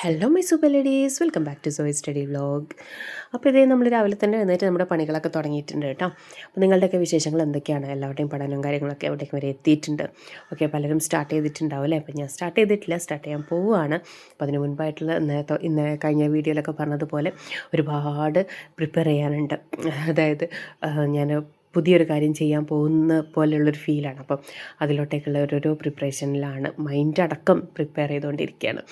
Hello my super ladies welcome back to soy study vlog അപ്പോൾ ഇതേ നമ്മൾ രാവിലെ തന്നെ എഴുന്നേറ്റ് നമ്മുടെ പണികളൊക്കെ തുടങ്ങിയിട്ടുണ്ട് കേട്ടോ. അപ്പോൾ നിങ്ങളുടെയൊക്കെ വിശേഷങ്ങൾ എന്തൊക്കെയാണ്? എല്ലാവരുടെയും പഠനവും കാര്യങ്ങളൊക്കെ എവിടേക്ക് വരെ എത്തിയിട്ടുണ്ട്? ഓക്കെ പലരും സ്റ്റാർട്ട് ചെയ്തിട്ടുണ്ടാവും അല്ലേ? അപ്പോൾ ഞാൻ സ്റ്റാർട്ട് ചെയ്തിട്ടില്ല സ്റ്റാർട്ട് ചെയ്യാൻ പോവുകയാണ്. അപ്പോൾ അതിന് മുൻപായിട്ടുള്ള ഇന്നത്തെ ഇന്ന് കഴിഞ്ഞ വീഡിയോയിലൊക്കെ പറഞ്ഞതുപോലെ ഒരുപാട് പ്രിപ്പയർ ചെയ്യാനുണ്ട്. അതായത് ഞാൻ പുതിയൊരു കാര്യം ചെയ്യാൻ പോകുന്ന പോലെയുള്ളൊരു ഫീലാണ് അപ്പം അതിലോട്ടേക്കുള്ള ഓരോരോ പ്രിപ്പറേഷനിലാണ് മൈൻഡ് അടക്കം പ്രിപ്പയർ ചെയ്തുകൊണ്ടിരിക്കുകയാണ്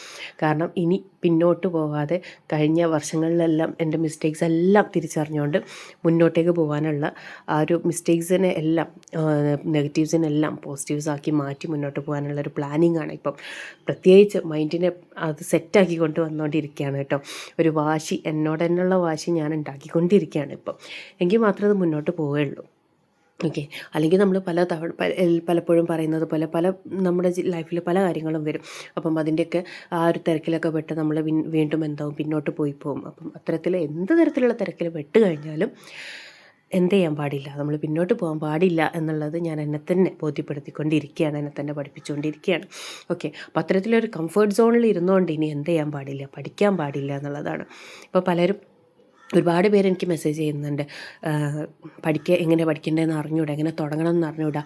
കാരണം ഇനി പിന്നോട്ട് പോകാതെ കഴിഞ്ഞ വർഷങ്ങളിലെല്ലാം എന്റെ മിസ്റ്റേക്സ് എല്ലാം തിരിച്ചറിഞ്ഞുകൊണ്ട് മുന്നോട്ടേക്ക് പോകാനുള്ള ആ ഒരു മിസ്റ്റേക്സിനെ എല്ലാം നെഗറ്റീവ്സിനെല്ലാം പോസിറ്റീവ്സ് ആക്കി മാറ്റി മുന്നോട്ട് പോകാനുള്ള ഒരു പ്ലാനിങ് ആണ് ഇപ്പം. പ്രത്യേകിച്ച് മൈൻഡിനെ അത് സെറ്റാക്കി കൊണ്ട് വന്നുകൊണ്ടിരിക്കുകയാണ് കേട്ടോ. ഒരു വാശി എന്നോട് തന്നെയുള്ള വാശി ഞാൻ ഉണ്ടാക്കിക്കൊണ്ടിരിക്കുകയാണ് ഇപ്പം. എങ്കിൽ മാത്രമേ അത് മുന്നോട്ട് പോവുകയുള്ളൂ. ഓക്കെ. അല്ലെങ്കിൽ നമ്മൾ പല തവണ പലപ്പോഴും പറയുന്നത് പോലെ പല നമ്മുടെ ലൈഫിൽ പല കാര്യങ്ങളും വരും. അപ്പം അതിന്റെയൊക്കെ ആ ഒരു തിരക്കിലൊക്കെ പെട്ട് നമ്മൾ വീണ്ടും എന്താവും? പിന്നോട്ട് പോയി പോകും. അപ്പം അത്തരത്തിൽ എന്ത് തരത്തിലുള്ള തിരക്കിൽ പെട്ട് കഴിഞ്ഞാലും എന്ത് ചെയ്യാൻ പാടില്ല? നമ്മൾ പിന്നോട്ട് പോകാൻ പാടില്ല എന്നുള്ളത് ഞാൻ എന്നെ തന്നെ ബോധ്യപ്പെടുത്തിക്കൊണ്ടിരിക്കുകയാണ്. എന്നെ തന്നെ പഠിപ്പിച്ചുകൊണ്ടിരിക്കുകയാണ്. ഓക്കെ. അപ്പോൾ അത്തരത്തിലൊരു കംഫർട്ട് സോണിൽ ഇരുന്നുകൊണ്ട് ഇനി എന്ത് ചെയ്യാൻ പാടില്ല? പഠിക്കാൻ പാടില്ല എന്നുള്ളതാണ്. ഇപ്പോൾ പലരും ഒരുപാട് പേര് എനിക്ക് മെസ്സേജ് ചെയ്യുന്നുണ്ട്. പഠിക്കുക എങ്ങനെ പഠിക്കേണ്ടതെന്ന് അറിഞ്ഞുകൂടാ എങ്ങനെ തുടങ്ങണം എന്ന് അറിഞ്ഞുകൂടാ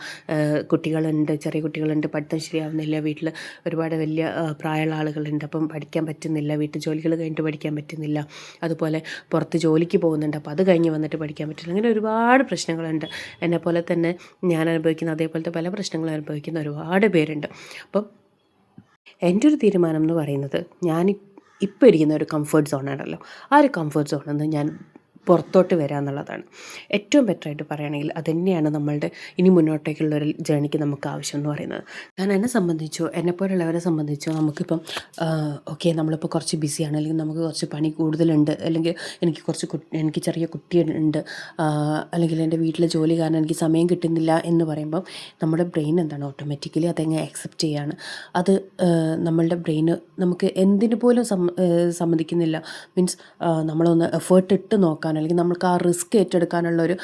കുട്ടികളുണ്ട് ചെറിയ കുട്ടികളുണ്ട് പഠിത്തം ശരിയാവുന്നില്ല വീട്ടിൽ ഒരുപാട് വലിയ പ്രായമുള്ള ആളുകളുണ്ട്. അപ്പം പഠിക്കാൻ പറ്റുന്നില്ല വീട്ടിൽ ജോലികൾ കഴിഞ്ഞിട്ട് പഠിക്കാൻ പറ്റുന്നില്ല. അതുപോലെ പുറത്ത് ജോലിക്ക് പോകുന്നുണ്ട്. അപ്പോൾ അത് കഴിഞ്ഞ് വന്നിട്ട് പഠിക്കാൻ പറ്റില്ല. അങ്ങനെ ഒരുപാട് പ്രശ്നങ്ങളുണ്ട്. എന്നെപ്പോലെ തന്നെ ഞാൻ അനുഭവിക്കുന്ന അതേപോലത്തെ പല പ്രശ്നങ്ങളും അനുഭവിക്കുന്ന ഒരുപാട് പേരുണ്ട്. അപ്പം എന്റെ ഒരു തീരുമാനം എന്ന് പറയുന്നത് ഞാൻ ഇപ്പോൾ ഇരിക്കുന്ന ഒരു കംഫർട്ട് സോണാണല്ലോ ആ ഒരു കംഫർട്ട് സോണിൽ നിന്ന് ഞാൻ പുറത്തോട്ട് വരിക എന്നുള്ളതാണ്. ഏറ്റവും ബെറ്ററായിട്ട് പറയുകയാണെങ്കിൽ അതുതന്നെയാണ് നമ്മളുടെ ഇനി മുന്നോട്ടേക്കുള്ള ഒരു ജേണിക്ക് നമുക്ക് ആവശ്യം എന്ന് പറയുന്നത്. കാരണം എന്നെ സംബന്ധിച്ചോ എന്നെപ്പോലുള്ളവരെ സംബന്ധിച്ചോ നമുക്കിപ്പം ഓക്കെ നമ്മളിപ്പോൾ കുറച്ച് ബിസിയാണ് അല്ലെങ്കിൽ നമുക്ക് കുറച്ച് പണി കൂടുതലുണ്ട് അല്ലെങ്കിൽ എനിക്ക് കുറച്ച് എനിക്ക് ചെറിയ കുട്ടിയുണ്ട് അല്ലെങ്കിൽ എന്റെ വീട്ടിലെ ജോലി കാരണം എനിക്ക് സമയം കിട്ടുന്നില്ല എന്ന് പറയുമ്പം നമ്മുടെ ബ്രെയിൻ എന്താണ്? ഓട്ടോമാറ്റിക്കലി അതെങ്ങനെ ആക്സെപ്റ്റ് ചെയ്യാണ്. അത് നമ്മളുടെ ബ്രെയിന് നമുക്ക് എന്തിനു പോലും സമ്മതിക്കുന്നില്ല. മീൻസ് നമ്മളൊന്ന് എഫേർട്ട് ഇട്ട് നോക്കാൻ അല്ലെങ്കിൽ നമുക്ക് ആ റിസ്ക് ഏറ്റെടുക്കാനുള്ള ഒരു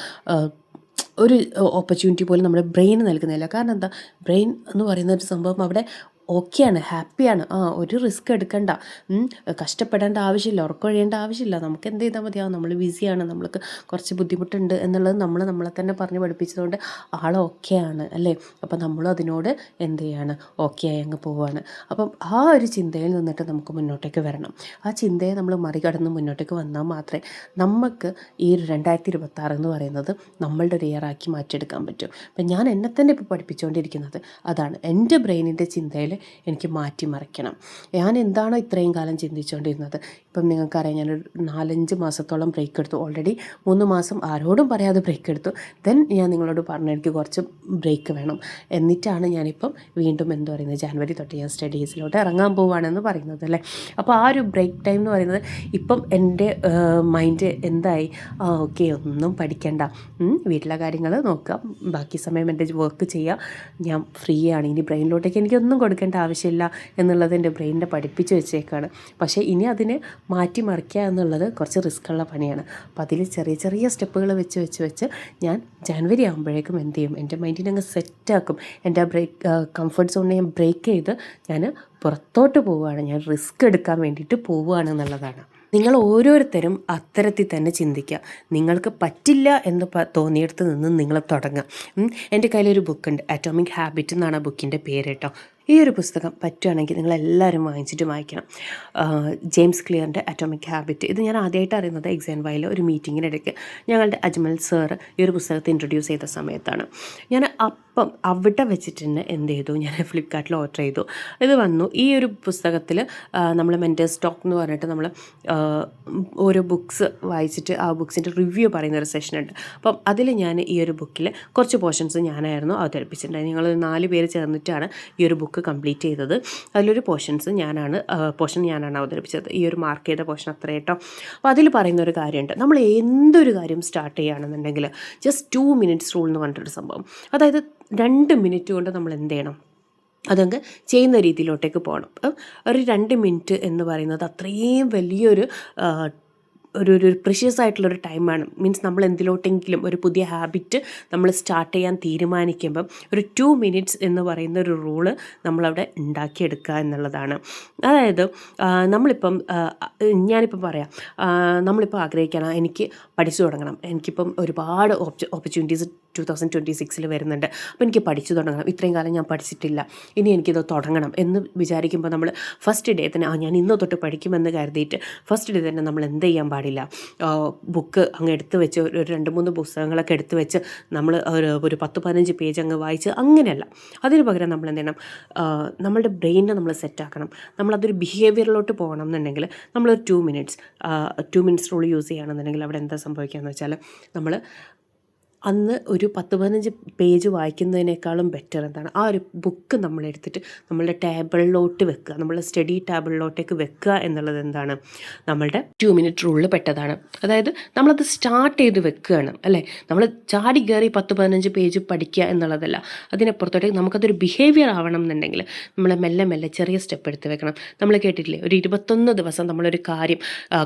ഒരു ഓപ്പർച്യൂണിറ്റി പോലും നമ്മുടെ ബ്രെയിൻ നൽകുന്നില്ല. കാരണം എന്താ? ബ്രെയിൻ എന്ന് പറയുന്ന ഒരു സംഭവം അവിടെ ഓക്കെയാണ് ഹാപ്പിയാണ്. ആ ഒരു റിസ്ക് എടുക്കണ്ട. കഷ്ടപ്പെടേണ്ട ആവശ്യമില്ല ഉറക്കൊഴിയേണ്ട ആവശ്യമില്ല. നമുക്ക് എന്ത് ചെയ്താൽ മതിയാവും? നമ്മൾ ബിസിയാണ് നമ്മൾക്ക് കുറച്ച് ബുദ്ധിമുട്ടുണ്ട് എന്നുള്ളത് നമ്മൾ നമ്മളെ തന്നെ പറഞ്ഞ് പഠിപ്പിച്ചതുകൊണ്ട് ആൾ ഓക്കെയാണ് അല്ലേ? അപ്പം നമ്മളും അതിനോട് എന്ത് ചെയ്യാണ്? ഓക്കെ ആയി അങ്ങ് പോവുകയാണ് അപ്പം ആ ഒരു ചിന്തയിൽ നിന്നിട്ട് നമുക്ക് മുന്നോട്ടേക്ക് വരണം. ആ ചിന്തയെ നമ്മൾ മറികടന്ന് മുന്നോട്ടേക്ക് വന്നാൽ മാത്രമേ നമുക്ക് ഈ ഒരു രണ്ടായിരത്തി ഇരുപത്താറ് എന്ന് പറയുന്നത് നമ്മളുടെ ഒരു ഇയറാക്കി മാറ്റിയെടുക്കാൻ പറ്റും. അപ്പം ഞാൻ എന്നെ തന്നെ ഇപ്പോൾ പഠിപ്പിച്ചുകൊണ്ടിരിക്കുന്നത് അതാണ്. എന്റെ ബ്രെയിനിന്റെ ചിന്തയിൽ എനിക്ക് മാറ്റിമറിക്കണം ഞാൻ എന്താണോ ഇത്രയും കാലം ചിന്തിച്ചുകൊണ്ടിരുന്നത് ഇപ്പം നിങ്ങൾക്കറിയാം ഞാനൊരു നാലഞ്ച് മാസത്തോളം ബ്രേക്ക് എടുത്തു. ഓൾറെഡി മൂന്ന് മാസം ആരോടും പറയാതെ ബ്രേക്ക് എടുത്തു. ദെൻ ഞാൻ നിങ്ങളോട് പറഞ്ഞു എനിക്ക് കുറച്ച് ബ്രേക്ക് വേണം. എന്നിട്ടാണ് ഞാനിപ്പം വീണ്ടും എന്ത് പറയുന്നത്? ജാനുവരി തൊട്ട് ഞാൻ സ്റ്റഡീസിലോട്ട് ഇറങ്ങാൻ പോവുകയാണെന്ന് പറയുന്നത് അല്ലേ? അപ്പോൾ ആ ഒരു ബ്രേക്ക് ടൈം എന്ന് പറയുന്നത് ഇപ്പം എന്റെ മൈൻഡ് എന്തായി? ആ ഓക്കെ ഒന്നും പഠിക്കണ്ട. വീട്ടിലെ കാര്യങ്ങൾ നോക്കുക ബാക്കി സമയം എന്റെ വർക്ക് ചെയ്യുക ഞാൻ ഫ്രീ ആണ്. ഇനി ബ്രെയിനിലോട്ടേക്ക് എനിക്കൊന്നും കൊടുക്കേണ്ട. ആവശ്യമില്ല എന്നുള്ളത് എന്റെ ബ്രെയിനിനെ പഠിപ്പിച്ച് വെച്ചേക്കാണ്. പക്ഷേ ഇനി അതിനെ മാറ്റിമറിക്കുക എന്നുള്ളത് കുറച്ച് റിസ്ക് ഉള്ള പണിയാണ്. അപ്പം അതിൽ ചെറിയ ചെറിയ സ്റ്റെപ്പുകൾ വെച്ച് വെച്ച് വെച്ച് ഞാൻ ജാനുവരി ആകുമ്പോഴേക്കും എന്ത് ചെയ്യും? എന്റെ മൈൻഡിനെ അങ്ങ് സെറ്റാക്കും. എന്റെ ആ ബ്രേക്ക് കംഫർട്ട് സോണിനെ ഞാൻ ബ്രേക്ക് ചെയ്ത് ഞാൻ പുറത്തോട്ട് പോവുകയാണ്. ഞാൻ റിസ്ക് എടുക്കാൻ വേണ്ടിയിട്ട് പോവുകയാണ് എന്നുള്ളതാണ്. നിങ്ങൾ ഓരോരുത്തരും അത്തരത്തിൽ തന്നെ ചിന്തിക്കുക. നിങ്ങൾക്ക് പറ്റില്ല എന്ന് തോന്നിയെടുത്ത് നിന്ന് നിങ്ങൾ തുടങ്ങുക. എന്റെ കയ്യിലൊരു ബുക്കുണ്ട്. അറ്റോമിക് ഹാബിറ്റ് എന്നാണ് ആ ബുക്കിന്റെ പേര് കേട്ടോ. ഈ ഒരു പുസ്തകം പറ്റുകയാണെങ്കിൽ നിങ്ങളെല്ലാവരും വാങ്ങിച്ചിട്ട് വായിക്കണം. ജെയിംസ് ക്ലിയറിന്റെ അറ്റോമിക് ഹാബിറ്റ് ഇത് ഞാൻ ആദ്യമായിട്ട് അറിയുന്നത് എക്സാം വൈയിൽ ഒരു മീറ്റിങ്ങിനിടയ്ക്ക്. ഞങ്ങളുടെ അജ്മൽ സാർ ഈ ഒരു പുസ്തകത്തെ ഇൻട്രൊഡ്യൂസ് ചെയ്ത സമയത്താണ്. ഞാൻ അപ്പം അവിടെ വെച്ചിട്ട് തന്നെ എന്ത് ചെയ്തു? ഞാൻ ഫ്ലിപ്കാർട്ടിൽ ഓർഡർ ചെയ്തു. ഇത് വന്നു. ഈ ഒരു പുസ്തകത്തിൽ നമ്മൾ മെന്റേഴ്സ് സ്റ്റോക്ക് എന്ന് പറഞ്ഞിട്ട് നമ്മൾ ഓരോ ബുക്ക്സ് വായിച്ചിട്ട് ആ ബുക്സിന്റെ റിവ്യൂ പറയുന്ന ഒരു സെഷനുണ്ട് അപ്പം അതിൽ ഞാൻ ഈ ഒരു ബുക്കിൽ കുറച്ച് പോർഷൻസ് ഞാനായിരുന്നു അവതരിപ്പിച്ചിട്ടുണ്ടായിരുന്നു ഞങ്ങൾ നാല് പേര് ചേർന്നിട്ടാണ് ഈ ഒരു ബുക്ക് ബുക്ക് കംപ്ലീറ്റ് ചെയ്തത്. അതിലൊരു പോർഷൻസ് ഞാനാണ് പോർഷൻ ഞാനാണ് അവതരിപ്പിച്ചത്. ഈ ഒരു മാർക്ക് ചെയ്ത പോർഷൻ അത്ര കേട്ടോ. അപ്പോൾ അതിൽ പറയുന്ന ഒരു കാര്യമുണ്ട്. നമ്മൾ എന്തൊരു കാര്യം സ്റ്റാർട്ട് ചെയ്യുകയാണെന്നുണ്ടെങ്കിൽ ജസ്റ്റ് ടു മിനിറ്റ്സ് റൂൾ എന്ന് പറഞ്ഞിട്ടൊരു സംഭവം. അതായത് രണ്ട് മിനിറ്റ് കൊണ്ട് നമ്മൾ എന്ത് ചെയ്യണം? അതങ്ങ് ചെയ്യുന്ന രീതിയിലോട്ടേക്ക് പോകണം. ഒരു രണ്ട് മിനിറ്റ് എന്ന് പറയുന്നത് അത്രയും വലിയൊരു ഒരു ഒരു പ്രിഷ്യസ് ആയിട്ടുള്ളൊരു ടൈമാണ് മീൻസ് നമ്മൾ എന്തിലോട്ടെങ്കിലും ഒരു പുതിയ ഹാബിറ്റ് നമ്മൾ സ്റ്റാർട്ട് ചെയ്യാൻ തീരുമാനിക്കുമ്പം ഒരു ടു മിനിറ്റ്സ് എന്ന് പറയുന്ന ഒരു റൂൾ നമ്മളവിടെ ഉണ്ടാക്കിയെടുക്കുക എന്നുള്ളതാണ്. അതായത് നമ്മളിപ്പം ഞാനിപ്പം പറയാം. നമ്മളിപ്പോൾ ആഗ്രഹിക്കണം എനിക്ക് പഠിച്ചു തുടങ്ങണം. എനിക്കിപ്പം ഒരുപാട് ഓപ്പർച്യൂണിറ്റീസ് ടു തൗസൻഡ് ട്വന്റി സിക്സിൽ വരുന്നുണ്ട്. അപ്പോൾ എനിക്ക് പഠിച്ചു തുടങ്ങണം. ഇത്രയും കാലം ഞാൻ പഠിച്ചിട്ടില്ല. ഇനി എനിക്കിത് തുടങ്ങണം എന്ന് വിചാരിക്കുമ്പോൾ നമ്മൾ ഫസ്റ്റ് ഡേ തന്നെ ആ ഞാൻ ഇന്ന് തൊട്ട് പഠിക്കുമെന്ന് കരുതിയിട്ട് ഫസ്റ്റ് ഡേ തന്നെ നമ്മൾ എന്ത് ചെയ്യാൻ പാടില്ല? ബുക്ക് അങ്ങ് എടുത്ത് വെച്ച് ഒരു രണ്ട് മൂന്ന് പുസ്തകങ്ങളൊക്കെ എടുത്ത് വെച്ച് നമ്മൾ ഒരു ഒരു പത്ത് പതിനഞ്ച് പേജ് അങ്ങ് വായിച്ച് അങ്ങനെയല്ല. അതിന് പകരം നമ്മൾ എന്ത് ചെയ്യണം? നമ്മളുടെ ബ്രെയിനിനെ നമ്മൾ സെറ്റാക്കണം നമ്മളതൊരു ബിഹേവിയറിലോട്ട് പോകണം എന്നുണ്ടെങ്കിൽ നമ്മളൊരു two minutes two minutes rule use ചെയ്യുകയാണെന്നുണ്ടെങ്കിൽ അവിടെ എന്താ സംഭവിക്കുക എന്ന് വെച്ചാൽ നമ്മൾ അന്ന് ഒരു പത്ത് പതിനഞ്ച് പേജ് വായിക്കുന്നതിനേക്കാളും ബെറ്റർ എന്താണ്? ആ ഒരു ബുക്ക് നമ്മൾ എടുത്തിട്ട് നമ്മളുടെ ടേബിളിലോട്ട് വെക്കുക. നമ്മളുടെ സ്റ്റഡി ടേബിളിലോട്ടേക്ക് വെക്കുക എന്നുള്ളത് എന്താണ്? നമ്മളുടെ ടു മിനിറ്റ് റൂളിൽ പെട്ടതാണ്. അതായത് നമ്മളത് സ്റ്റാർട്ട് ചെയ്ത് വെക്കുകയാണ് അല്ലേ? നമ്മൾ ചാടി കയറി പത്ത് പതിനഞ്ച് പേജ് പഠിക്കുക എന്നുള്ളതല്ല. അതിനപ്പുറത്തോട്ടേക്ക് നമുക്കതൊരു ബിഹേവിയർ ആവണം എന്നുണ്ടെങ്കിൽ നമ്മൾ മെല്ലെ മെല്ലെ ചെറിയ സ്റ്റെപ്പ് എടുത്ത് വെക്കണം. നമ്മൾ കേട്ടിട്ടില്ലേ? ഒരു ഇരുപത്തൊന്ന് ദിവസം നമ്മളൊരു കാര്യം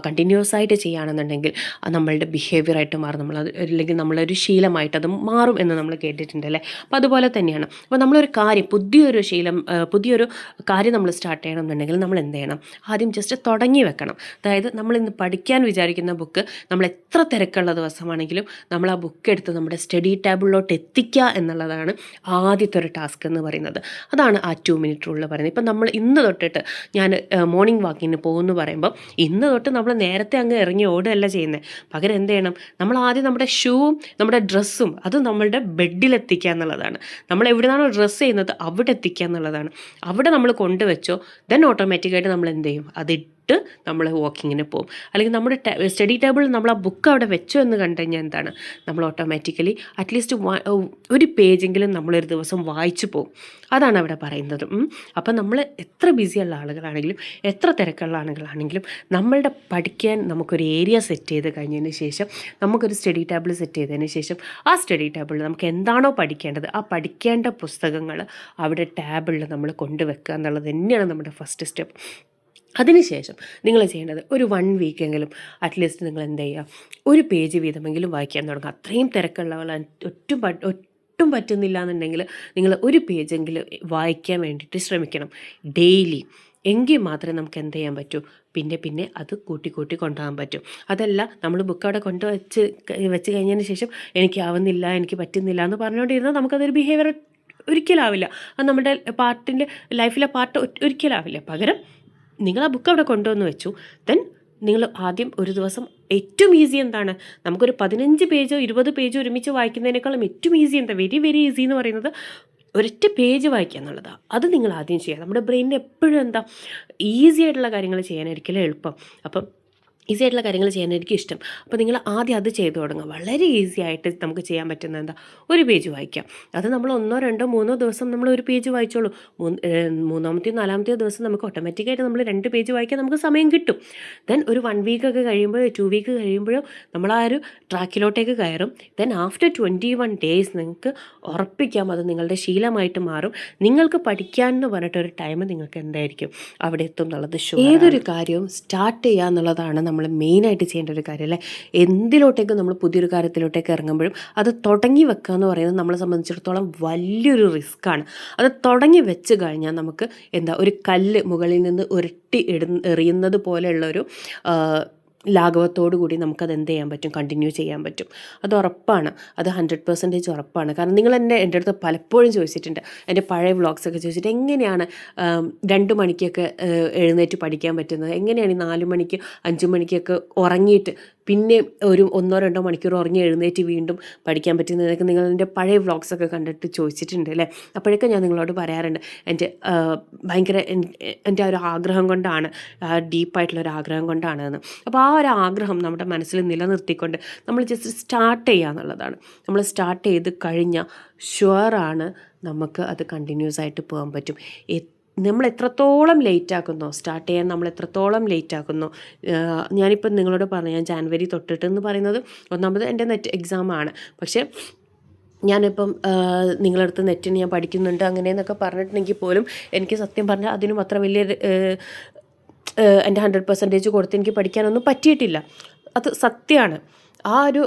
കണ്ടിന്യൂസ് ആയിട്ട് ചെയ്യുകയാണെന്നുണ്ടെങ്കിൽ നമ്മളുടെ ബിഹേവിയർ ആയിട്ട് മാറും. നമ്മൾ അല്ലെങ്കിൽ നമ്മളൊരു ശീലമായിട്ട് അത് മാറും എന്ന് നമ്മൾ കേട്ടിട്ടുണ്ട് അല്ലേ? അപ്പോൾ അതുപോലെ തന്നെയാണ്. അപ്പോൾ നമ്മളൊരു കാര്യം പുതിയൊരു ശീലം പുതിയൊരു കാര്യം നമ്മൾ സ്റ്റാർട്ട് ചെയ്യണം എന്നുണ്ടെങ്കിൽ നമ്മൾ എന്ത് ചെയ്യണം? ആദ്യം ജസ്റ്റ് തുടങ്ങി വെക്കണം. അതായത് നമ്മൾ ഇന്ന് പഠിക്കാൻ വിചാരിക്കുന്ന ബുക്ക് നമ്മൾ എത്ര തിരക്കുള്ള ദിവസമാണെങ്കിലും നമ്മൾ ആ ബുക്ക് എടുത്ത് നമ്മുടെ സ്റ്റഡി ടേബിളിലോട്ട് എത്തിക്കുക എന്നുള്ളതാണ് ആദ്യത്തെ ഒരു ടാസ്ക് എന്ന് പറയുന്നത്. അതാണ് ആ ടു മിനിറ്റ് റൂളിൽ പറയുന്നത്. ഇപ്പം നമ്മൾ ഇന്ന് തൊട്ടിട്ട് ഞാൻ മോർണിംഗ് വാക്കിന് പോകുമെന്ന് പറയുമ്പോൾ ഇന്ന് തൊട്ട് നമ്മൾ നേരത്തെ അങ്ങ് ഇറങ്ങി ഓടുകയല്ല ചെയ്യുന്നത് പകരം എന്ത് ചെയ്യണം? നമ്മൾ ആദ്യം നമ്മുടെ ഷൂവും നമ്മുടെ ഡ്രസ്സും അത് നമ്മളുടെ ബെഡിലെത്തിക്കുക എന്നുള്ളതാണ്. നമ്മൾ എവിടെയാണോ ഡ്രസ്സ് ചെയ്യുന്നത് അവിടെ എത്തിക്കുക എന്നുള്ളതാണ്. അവിടെ നമ്മൾ കൊണ്ടുവച്ചോ ദെൻ ഓട്ടോമാറ്റിക്കായിട്ട് നമ്മൾ എന്ത് ചെയ്യും? അതിട്ട് നമ്മൾ വാക്കിങ്ങിന് പോകും അല്ലെങ്കിൽ നമ്മുടെ സ്റ്റഡി ടേബിൾ നമ്മൾ ആ ബുക്ക് അവിടെ വെച്ചോ എന്ന് കണ്ടു കഴിഞ്ഞാൽ എന്താണ്? നമ്മൾ ഓട്ടോമാറ്റിക്കലി അറ്റ്ലീസ്റ്റ് ഒരു പേജെങ്കിലും നമ്മളൊരു ദിവസം വായിച്ചു പോകും അതാണ് അവിടെ പറയുന്നത്. അപ്പം നമ്മൾ എത്ര ബിസിയുള്ള ആളുകളാണെങ്കിലും എത്ര തിരക്കുള്ള ആളുകളാണെങ്കിലും നമ്മളുടെ പഠിക്കാൻ നമുക്കൊരു ഏരിയ സെറ്റ് ചെയ്ത് കഴിഞ്ഞതിന് ശേഷം നമുക്കൊരു സ്റ്റഡി ടേബിൾ സെറ്റ് ചെയ്തതിന് ശേഷം ആ സ്റ്റഡി ടേബിളിൽ നമുക്ക് എന്താണോ പഠിക്കേണ്ടത് ആ പഠിക്കേണ്ട പുസ്തകങ്ങൾ അവിടെ ടേബിളിൽ നമ്മൾ കൊണ്ടുവെക്കുക എന്നുള്ളത് തന്നെയാണ് നമ്മുടെ ഫസ്റ്റ് സ്റ്റെപ്പ് അതിനുശേഷം നിങ്ങൾ ചെയ്യേണ്ടത് ഒരു വൺ വീക്കെങ്കിലും അറ്റ്ലീസ്റ്റ് നിങ്ങൾ എന്ത് ചെയ്യുക ഒരു പേജ് വീതമെങ്കിലും വായിക്കാൻ തുടങ്ങുക. അത്രയും തിരക്കുള്ളവൾ ഒറ്റും ഒട്ടും പറ്റുന്നില്ല എന്നുണ്ടെങ്കിൽ നിങ്ങൾ ഒരു പേജെങ്കിലും വായിക്കാൻ വേണ്ടിയിട്ട് ശ്രമിക്കണം. ഡെയിലി എങ്കിൽ മാത്രമേ നമുക്ക് എന്ത് ചെയ്യാൻ പറ്റൂ? പിന്നെ പിന്നെ അത് കൂട്ടി കൂട്ടി കൊണ്ടുപോകാൻ പറ്റും. അതല്ല നമ്മൾ ബുക്ക് അവിടെ കൊണ്ടുവച്ച് വെച്ച് കഴിഞ്ഞതിന് ശേഷം എനിക്ക് ആവുന്നില്ല എനിക്ക് പറ്റുന്നില്ല എന്ന് പറഞ്ഞുകൊണ്ടിരുന്നാൽ നമുക്കതൊരു ബിഹേവിയർ ഒരിക്കലാവില്ല അത് നമ്മുടെ പാർട്ടിന്റെ ലൈഫിലെ പാർട്ട് ഒരിക്കലാവില്ല പകരം നിങ്ങൾ ആ ബുക്ക് അവിടെ കൊണ്ടുവന്ന് വെച്ചു. ദെൻ നിങ്ങൾ ആദ്യം ഒരു ദിവസം ഏറ്റവും ഈസി എന്താണ്? നമുക്കൊരു പതിനഞ്ച് പേജോ ഇരുപത് പേജോ ഒരുമിച്ച് വായിക്കുന്നതിനേക്കാളും ഏറ്റവും ഈസി എന്താ? വെരി വെരി ഈസി എന്ന് പറയുന്നത് ഒരൊറ്റ പേജ് വായിക്കുക എന്നുള്ളതാണ് അത് നിങ്ങൾ ആദ്യം ചെയ്യുക. നമ്മുടെ ബ്രെയിനിന് എപ്പോഴും എന്താ? ഈസി ആയിട്ടുള്ള കാര്യങ്ങൾ ചെയ്യാനായിരിക്കില്ല എളുപ്പം. അപ്പം ഈസി ആയിട്ടുള്ള കാര്യങ്ങൾ എനിക്ക് ഇഷ്ടം അപ്പോൾ നിങ്ങൾ ആദ്യം അത് ചെയ്തു തുടങ്ങുക. വളരെ ഈസി ആയിട്ട് നമുക്ക് ചെയ്യാൻ പറ്റുന്ന എന്താ? ഒരു പേജ് വായിക്കാം. അത് നമ്മൾ ഒന്നോ രണ്ടോ മൂന്നോ ദിവസം നമ്മൾ ഒരു പേജ് വായിച്ചോളൂ. മൂന്നാമത്തെയോ നാലാമത്തെയോ ദിവസം നമുക്ക് ഓട്ടോമാറ്റിക്കായിട്ട് നമ്മൾ രണ്ട് പേജ് വായിക്കാൻ നമുക്ക് സമയം കിട്ടും. ദെൻ ഒരു വൺ വീക്കൊക്കെ കഴിയുമ്പോഴോ ടു വീക്ക് കഴിയുമ്പോഴോ നമ്മൾ ആ ഒരു ട്രാക്കിലോട്ടേക്ക് കയറും. Then after twenty one days നിങ്ങൾക്ക് ഉറപ്പിക്കാം. അത് നിങ്ങളുടെ ശീലമായിട്ട് മാറും. നിങ്ങൾക്ക് പഠിക്കാൻ എന്ന് പറഞ്ഞിട്ടൊരു ടൈം നിങ്ങൾക്ക് എന്തായിരിക്കും? അവിടെ എത്തും എന്നുള്ളത് ഏതൊരു കാര്യവും സ്റ്റാർട്ട് ചെയ്യുക എന്നുള്ളതാണ് നമ്മൾ മെയിനായിട്ട് ചെയ്യേണ്ട ഒരു കാര്യം അല്ലേ എന്തിലോട്ടേക്ക് നമ്മൾ പുതിയൊരു കാര്യത്തിലോട്ടേക്ക് ഇറങ്ങുമ്പോഴും അത് തുടങ്ങി വെക്കുക എന്ന് പറയുന്നത് നമ്മളെ സംബന്ധിച്ചിടത്തോളം വലിയൊരു റിസ്ക്കാണ്. അത് തുടങ്ങി വെച്ച് കഴിഞ്ഞാൽ നമുക്ക് എന്താ ഒരു കല്ല് മുകളിൽ നിന്ന് ഉരുട്ടി ഇട എറിയുന്നത് പോലെയുള്ളൊരു ലാഘവത്തോടു കൂടി നമുക്കത് എന്ത് ചെയ്യാൻ പറ്റും? കണ്ടിന്യൂ ചെയ്യാൻ പറ്റും. അത് ഉറപ്പാണ്. അത് ഹൺഡ്രഡ് പെർസെന്റേജ് ഉറപ്പാണ്. കാരണം നിങ്ങൾ എന്നെ എന്റെ അടുത്ത് പലപ്പോഴും ചോദിച്ചിട്ടുണ്ട്. എന്റെ പഴയ വ്ളോഗ്സൊക്കെ ചോദിച്ചിട്ട് എങ്ങനെയാണ് രണ്ട് മണിക്കൊക്കെ എഴുന്നേറ്റ് പഠിക്കാൻ പറ്റുന്നത്? എങ്ങനെയാണ് ഈ നാല് മണിക്ക് അഞ്ച് മണിക്കൊക്കെ ഉറങ്ങിയിട്ട് പിന്നെ ഒരു ഒന്നോ രണ്ടോ മണിക്കൂർ ഉറങ്ങി എഴുന്നേറ്റ് വീണ്ടും പഠിക്കാൻ പറ്റുന്നതൊക്കെ നിങ്ങൾ എന്റെ പഴയ വ്ളോഗ്സൊക്കെ കണ്ടിട്ട് ചോദിച്ചിട്ടുണ്ട് അല്ലേ? അപ്പോഴൊക്കെ ഞാൻ നിങ്ങളോട് പറയാറുണ്ട്. എന്റെ ഭയങ്കര എന്റെ ഒരു ആഗ്രഹം കൊണ്ടാണ് ഡീപ്പായിട്ടുള്ള ഒരു ആഗ്രഹം കൊണ്ടാണ് എന്ന് അപ്പോൾ ആ ഒരു ആഗ്രഹം നമ്മുടെ മനസ്സിൽ നിലനിർത്തിക്കൊണ്ട് നമ്മൾ ജസ്റ്റ് സ്റ്റാർട്ട് ചെയ്യുക എന്നുള്ളതാണ്. നമ്മൾ സ്റ്റാർട്ട് ചെയ്ത് കഴിഞ്ഞാൽ ഷുവറാണ് നമുക്ക് അത് കണ്ടിന്യൂസ് ആയിട്ട് പോകാൻ പറ്റും. നമ്മൾ എത്രത്തോളം ലേറ്റ് ആക്കുന്നോ സ്റ്റാർട്ട് ചെയ്യാൻ നമ്മൾ എത്രത്തോളം ലേറ്റ് ആക്കുന്നോ ഞാനിപ്പോൾ ഞാനിപ്പം നിങ്ങളോട് പറഞ്ഞു ജാനുവരി തൊട്ടിട്ട് എന്ന് പറയുന്നത് ഒന്നാമത് എന്റെ നെറ്റ് എക്സാമാണ് പക്ഷേ ഞാനിപ്പം നിങ്ങളടുത്ത് നെറ്റിന് ഞാൻ പഠിക്കുന്നുണ്ട് അങ്ങനെയെന്നൊക്കെ പറഞ്ഞിട്ടുണ്ടെങ്കിൽ പോലും എനിക്ക് സത്യം പറഞ്ഞാൽ അതിനും അത്ര വലിയ എന്റെ ഹൺഡ്രഡ് പെർസെന്റേജ് കൊടുത്ത് എനിക്ക് പഠിക്കാനൊന്നും പറ്റിയിട്ടില്ല. അത് സത്യമാണ് ആ ഒരു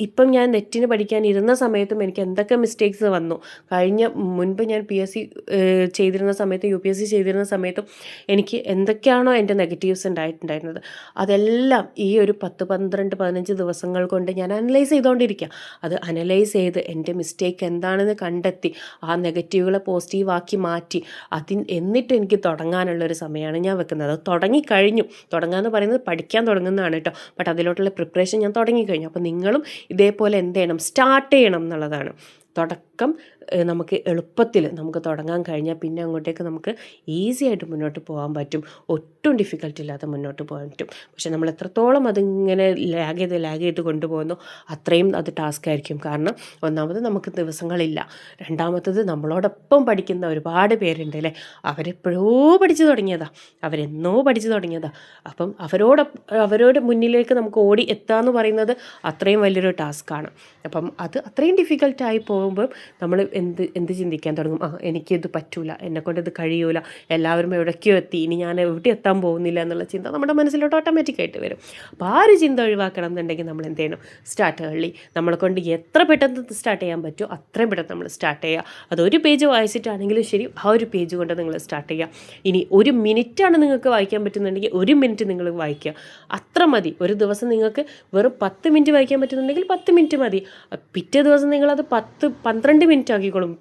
ഇപ്പം ഞാൻ നെറ്റിന് പഠിക്കാൻ ഇരുന്ന സമയത്തും എനിക്ക് എന്തൊക്കെ മിസ്റ്റേക്സ് വന്നു. കഴിഞ്ഞ മുൻപ് ഞാൻ പി എസ് സി ചെയ്തിരുന്ന സമയത്തും യു പി എസ് സി ചെയ്തിരുന്ന സമയത്തും എനിക്ക് എന്തൊക്കെയാണോ എന്റെ നെഗറ്റീവ്സ് ഉണ്ടായിട്ടുണ്ടായിരുന്നത്. അതെല്ലാം ഈ ഒരു പത്ത് പന്ത്രണ്ട് പതിനഞ്ച് ദിവസങ്ങൾ കൊണ്ട് ഞാൻ അനലൈസ് ചെയ്തുകൊണ്ടിരിക്കുക അത് അനലൈസ് ചെയ്ത് എന്റെ മിസ്റ്റേക്ക് എന്താണെന്ന് കണ്ടെത്തി ആ നെഗറ്റീവുകളെ പോസിറ്റീവാക്കി മാറ്റി അതിൻ എന്നിട്ട് എനിക്ക് തുടങ്ങാനുള്ളൊരു സമയമാണ് ഞാൻ വെക്കുന്നത്. അത് തുടങ്ങിക്കഴിഞ്ഞു. തുടങ്ങാമെന്ന് പറയുന്നത് പഠിക്കാൻ തുടങ്ങുന്നതാണ് കേട്ടോ. ബട്ട് അതിലോട്ടുള്ള പ്രിപ്പറേഷൻ ഞാൻ തുടങ്ങിക്കഴിഞ്ഞു. അപ്പോൾ നിങ്ങളും ഇതേപോലെ എന്ത് ചെയ്യണം? സ്റ്റാർട്ട് ചെയ്യണം എന്നുള്ളതാണ്. തുടക്കം. ഏഹ്, നമുക്ക് എളുപ്പത്തിൽ നമുക്ക് തുടങ്ങാൻ കഴിഞ്ഞാൽ പിന്നെ അങ്ങോട്ടേക്ക് നമുക്ക് ഈസി ആയിട്ട് മുന്നോട്ട് പോകാൻ പറ്റും. ഒട്ടും ഡിഫിക്കൽട്ടി ഇല്ലാതെ മുന്നോട്ട് പോകാൻ പറ്റും. പക്ഷെ നമ്മൾ എത്രത്തോളം അതിങ്ങനെ ലാഗ് ചെയ്ത് ലാഗ് ചെയ്ത് കൊണ്ടുപോകുന്നു അത്രയും അത് ടാസ്ക് ആയിരിക്കും. കാരണം ഒന്നാമത് നമുക്ക് ദിവസങ്ങളില്ല. രണ്ടാമത്തത് നമ്മളോടൊപ്പം പഠിക്കുന്ന ഒരുപാട് പേരുണ്ട് അല്ലേ? അവരെപ്പോഴോ പഠിച്ചു തുടങ്ങിയതാ. അവരെന്നോ പഠിച്ചു തുടങ്ങിയതാ. അപ്പം അവരോട് അവരോട് മുന്നിലേക്ക് നമുക്ക് ഓടി എത്താന്ന് പറയുന്നത് അത്രയും വലിയൊരു ടാസ്ക്കാണ് അപ്പം അത് അത്രയും ഡിഫിക്കൽട്ടായി പോകുമ്പോൾ നമ്മൾ എന്ത് എന്ത് ചിന്തിക്കാൻ തുടങ്ങും? ആ എനിക്കിത് പറ്റൂല എന്നെക്കൊണ്ട് ഇത് കഴിയൂല എല്ലാവരും എവിടേക്കോ എത്തി ഇനി ഞാൻ എവിടെ എത്താൻ പോകുന്നില്ല എന്നുള്ള ചിന്ത നമ്മുടെ മനസ്സിലോട്ട് ഓട്ടോമാറ്റിക്കായിട്ട് വരും. അപ്പോൾ ആ ഒരു ചിന്ത ഒഴിവാക്കണം എന്നുണ്ടെങ്കിൽ നമ്മൾ എന്ത് ചെയ്യണം? സ്റ്റാർട്ട് ഏർലി നമ്മളെ കൊണ്ട് എത്ര പെട്ടെന്ന് സ്റ്റാർട്ട് ചെയ്യാൻ പറ്റുമോ അത്രയും പെട്ടെന്ന് നമ്മൾ സ്റ്റാർട്ട് ചെയ്യുക. അത് ഒരു പേജ് വായിച്ചിട്ടാണെങ്കിലും ശരി ആ ഒരു പേജ് കൊണ്ട് നിങ്ങൾ സ്റ്റാർട്ട് ചെയ്യുക. ഇനി ഒരു മിനിറ്റാണ് നിങ്ങൾക്ക് വായിക്കാൻ പറ്റുന്നുണ്ടെങ്കിൽ ഒരു മിനിറ്റ് നിങ്ങൾ വായിക്കുക. അത്ര മതി. ഒരു ദിവസം നിങ്ങൾക്ക് വെറും പത്ത് മിനിറ്റ് വായിക്കാൻ പറ്റുന്നുണ്ടെങ്കിൽ പത്ത് മിനിറ്റ് മതി. പിറ്റേ ദിവസം നിങ്ങളത് പത്ത് പന്ത്രണ്ട് മിനിറ്റ് ആക്കിക്കോളും.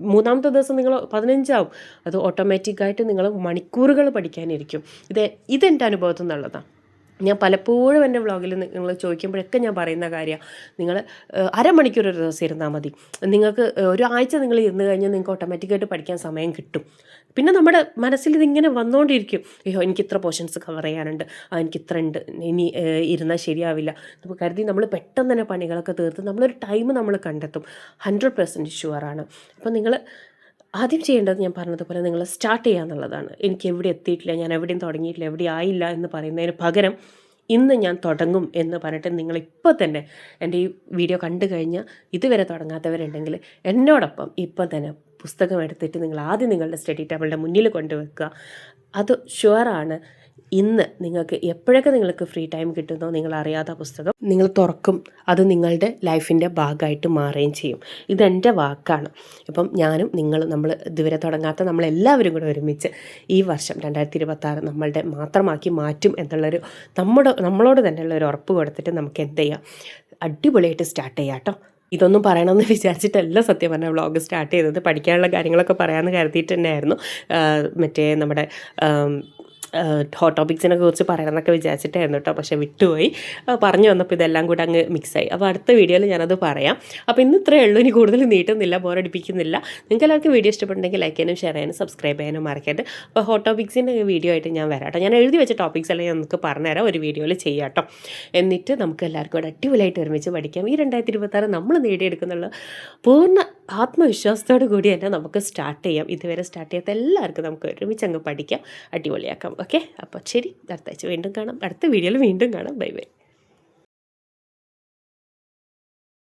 മൂന്നാമത്തെ ദിവസം നിങ്ങൾ പതിനഞ്ചാവും. അത് ഓട്ടോമാറ്റിക്കായിട്ട് നിങ്ങൾ മണിക്കൂറുകൾ പഠിക്കാനിരിക്കും. ഇത് ഇതെന്റെ അനുഭവത്തിൽ നിന്നുള്ളതാണ്. ഞാൻ പലപ്പോഴും എന്റെ വ്ളോഗിൽ നിങ്ങൾ ചോദിക്കുമ്പോഴൊക്കെ ഞാൻ പറയുന്ന കാര്യം നിങ്ങൾ അരമണിക്കൂർ ഒരു ദിവസം ഇരുന്നാൽ മതി. നിങ്ങൾക്ക് ഒരാഴ്ച നിങ്ങൾ ഇരുന്ന് കഴിഞ്ഞാൽ നിങ്ങൾക്ക് ഓട്ടോമാറ്റിക്കായിട്ട് പഠിക്കാൻ സമയം കിട്ടും. പിന്നെ നമ്മുടെ മനസ്സിൽ ഇതിങ്ങനെ വന്നുകൊണ്ടിരിക്കും അയ്യോ എനിക്ക് ഇത്ര പോർഷൻസ് കവർ ചെയ്യാനുണ്ട്. ആ എനിക്ക് ഇത്ര ഉണ്ട്. ഇനി ഇരുന്നാൽ ശരിയാവില്ല. അപ്പോൾ കരുതി നമ്മൾ പെട്ടെന്ന് തന്നെ പണികളൊക്കെ തീർത്ത് നമ്മളൊരു ടൈം നമ്മൾ കണ്ടെത്തും. ഹൺഡ്രഡ് പെർസെന്റ് ഷുവറാണ് അപ്പോൾ നിങ്ങൾ ആദ്യം ചെയ്യേണ്ടത് ഞാൻ പറഞ്ഞതുപോലെ നിങ്ങൾ സ്റ്റാർട്ട് ചെയ്യുക എന്നുള്ളതാണ്. എനിക്ക് എവിടെ എത്തിയിട്ടില്ല ഞാൻ എവിടെയും തുടങ്ങിയിട്ടില്ല എവിടെ ആയില്ല എന്ന് പറയുന്നതിന് പകരം ഇന്ന് ഞാൻ തുടങ്ങും എന്ന് പറഞ്ഞിട്ട് നിങ്ങൾ ഇപ്പോൾ തന്നെ എന്റെ ഈ വീഡിയോ കണ്ടു കഴിഞ്ഞാൽ ഇതുവരെ തുടങ്ങാത്തവരുണ്ടെങ്കിൽ എന്നോടൊപ്പം ഇപ്പം തന്നെ പുസ്തകം എടുത്തിട്ട് നിങ്ങൾ ആദ്യം നിങ്ങളുടെ സ്റ്റഡി ടേബിളിന്റെ മുന്നിൽ കൊണ്ടുവെക്കുക. അത് ഷുവറാണ് ഇന്ന് നിങ്ങൾക്ക് എപ്പോഴൊക്കെ നിങ്ങൾക്ക് ഫ്രീ ടൈം കിട്ടുന്നോ നിങ്ങൾ അറിയാത്ത പുസ്തകം നിങ്ങൾ തുറക്കും. അത് നിങ്ങളുടെ ലൈഫിന്റെ ഭാഗമായിട്ട് മാറുകയും ചെയ്യും. ഇതെന്റെ വാക്കാണ്. ഇപ്പം ഞാനും നിങ്ങൾ നമ്മൾ ഇതുവരെ തുടങ്ങാത്ത നമ്മളെല്ലാവരും കൂടെ ഒരുമിച്ച് ഈ വർഷം രണ്ടായിരത്തി ഇരുപത്താറ് നമ്മളുടെ മാത്രമാക്കി മാറ്റും എന്നുള്ളൊരു നമ്മുടെ നമ്മളോട് തന്നെയുള്ള ഒരു ഉറപ്പ് കൊടുത്തിട്ട് നമുക്ക് എന്ത് ചെയ്യാം? അടിപൊളിയായിട്ട് സ്റ്റാർട്ട് ചെയ്യാം കേട്ടോ. ഇതൊന്നും പറയണമെന്ന് വിചാരിച്ചിട്ടല്ല സത്യം പറഞ്ഞാൽ വ്ളോഗ് സ്റ്റാർട്ട് ചെയ്തത്. പഠിക്കാനുള്ള കാര്യങ്ങളൊക്കെ പറയാമെന്ന് കരുതിയിട്ട് തന്നെയായിരുന്നു. മറ്റേ നമ്മുടെ ഹോട്ട് ടോപ്പിക്സിനെ കുറിച്ച് പറയണമെന്നൊക്കെ വിചാരിച്ചിട്ടായിരുന്നു കേട്ടോ പക്ഷേ വിട്ടുപോയി. പറഞ്ഞു വന്നപ്പോൾ ഇതെല്ലാം കൂടെ അങ്ങ് മിക്സായി അപ്പോൾ അടുത്ത വീഡിയോയിൽ ഞാനത് പറയാം. അപ്പോൾ ഇന്ന് ഇത്രയേ ഉള്ളൂ ഇനി കൂടുതൽ നീട്ടുന്നില്ല ബോറടിപ്പിക്കുന്നില്ല നിങ്ങൾക്ക് എല്ലാവർക്കും വീഡിയോ ഇഷ്ടപ്പെട്ടുണ്ടെങ്കിൽ ലൈക്ക് ചെയ്യാനും ഷെയർ ചെയ്യാനും സബ്സ്ക്രൈബ് ചെയ്യാനും മറക്കരുത്. അപ്പോൾ ഹോട്ട് ടോപ്പിക്സിന്റെ വീഡിയോ ആയിട്ട് ഞാൻ വരാം കേട്ടോ. ഞാൻ എഴുതി വെച്ച ടോപ്പിക്സ് എല്ലാം നമുക്ക് പറഞ്ഞുതരാം ഒരു വീഡിയോയിൽ ചെയ്യാം കേട്ടോ. എന്നിട്ട് നമുക്ക് എല്ലാവർക്കും കൂടെ അടിപൊളിയായിട്ട് ഒരുമിച്ച് പഠിക്കാം. ഈ രണ്ടായിരത്തി ഇരുപത്താറ് നമ്മൾ നേടിയെടുക്കുന്നുള്ള പൂർണ ആത്മവിശ്വാസത്തോടു കൂടി തന്നെ നമുക്ക് സ്റ്റാർട്ട് ചെയ്യാം. ഇതുവരെ സ്റ്റാർട്ട് ചെയ്യാത്ത എല്ലാവർക്കും നമുക്ക് ഒരുമിച്ച് അങ്ങ് പഠിക്കാം. അടിപൊളിയാക്കാം. ഓക്കെ അപ്പോൾ ശരി. അടുത്ത ആഴ്ച വീണ്ടും കാണാം. അടുത്ത വീഡിയോയിൽ വീണ്ടും കാണാം. Bye bye